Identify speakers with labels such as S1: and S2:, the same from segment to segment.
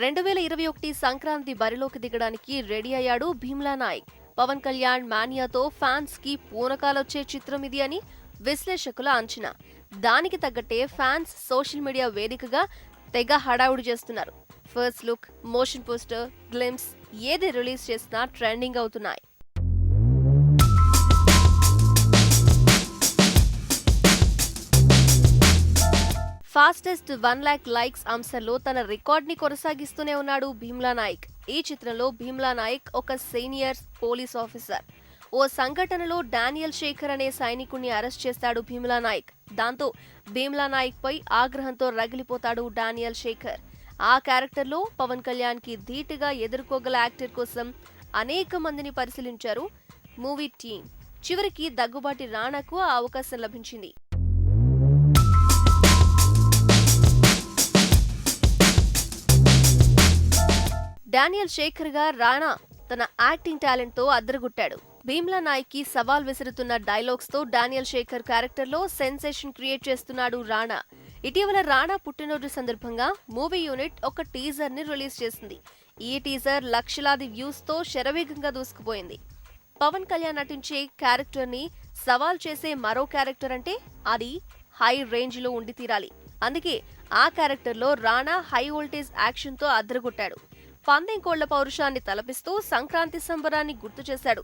S1: రెండు వేల ఇరవై ఒకటి సంక్రాంతి బరిలోకి దిగడానికి రెడీ అయ్యాడు భీమ్లా నాయక్. పవన్ కళ్యాణ్ మానియాతో ఫ్యాన్స్కి పూనకాలొచ్చే చిత్రం ఇది అని విశ్లేషకుల అంచనా. దానికి తగ్గట్టే ఫ్యాన్స్ సోషల్ మీడియా వేదికగా తెగ హడావుడి చేస్తున్నారు. First look motion poster glimpse ఏది రిలీజ్ చేసినా ట్రెండింగ్ అవుతున్నాయి. ఫాస్టెస్ట్ వన్ ల్యాక్ లైక్స్ అంశంలో తన రికార్డ్ని కొనసాగిస్తూనే ఉన్నాడు భీమ్లా నాయక్. ఈ చిత్రంలో భీమ్లా నాయక్ ఒక సీనియర్ పోలీస్ ఆఫీసర్. ఓ సంఘటనలో డానియల్ శేఖర్ అనే సైనికుణ్ణి అరెస్ట్ చేస్తాడు భీమ్లా నాయక్. దాంతో భీమ్లా నాయక్ పై ఆగ్రహంతో రగిలిపోతాడు డానియల్ శేఖర్. ఆ క్యారెక్టర్లో పవన్ కళ్యాణ్కి ధీటుగా ఎదుర్కోగల యాక్టర్ కోసం అనేక మందిని పరిశీలించారు మూవీ టీం చివరికి దగ్గుబాటి రాణాకు ఆ అవకాశం లభించింది. డానియల్ శేఖర్గా రాణా తన యాక్టింగ్ టాలెంట్తో అద్దరగొట్టాడు. భీమ్లా నాయక్కి సవాల్ విసురుతున్న డైలాగ్స్తో డానియల్ శేఖర్ క్యారెక్టర్లో సెన్సేషన్ క్రియేట్ చేస్తున్నాడు రాణా. ఇటీవల రాణా పుట్టినరోజు సందర్భంగా మూవీ యూనిట్ ఒక టీజర్ని రిలీజ్ చేసింది. ఈ టీజర్ లక్షలాది వ్యూస్తో శరవేగంగా దూసుకుపోయింది. పవన్ కళ్యాణ్ నటించే క్యారెక్టర్ని సవాల్ చేసే మరో క్యారెక్టర్ అంటే అది హై రేంజ్లో ఉండి తీరాలి. అందుకే ఆ క్యారెక్టర్లో రాణా హై వోల్టేజ్ యాక్షన్తో అద్దరగొట్టాడు. పందెం కోళ్ళ పౌరుషాన్ని తలపిస్తూ సంక్రాంతి సంబరాన్ని గుర్తు చేశాడు.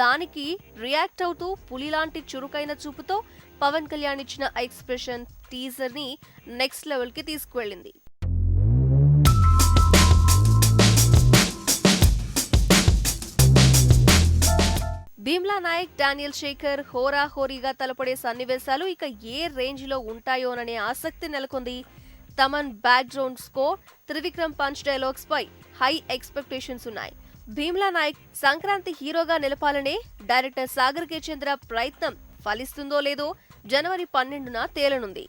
S1: దానికి రియాక్ట్ అవుతూ పులిలాంటి చురుకైన చూపుతో పవన్ కళ్యాణ్ ఇచ్చిన ఎక్స్ప్రెషన్ టీజర్ని నెక్స్ట్ లెవెల్కి తీసుకువెళ్ళింది. భీమ్లా నాయక్ డానియల్ శేఖర్ హోరా హోరీగా తలపడే సన్నివేశాలు ఇక ఏ రేంజ్లో ఉంటాయోననే ఆసక్తి నెలకొంది. Thaman background score Trivikram punch dialogues పై హై ఎక్స్పెక్టేషన్స్ ఉన్నాయి. భీమ్లా నాయక్ సంక్రాంతి హీరోగా నిలపాలనే డైరెక్టర్ సాగర్ కే చంద్ర ప్రయత్నం ఫలిస్తుందో లేదో జనవరి పన్నెండున తేలనుంది.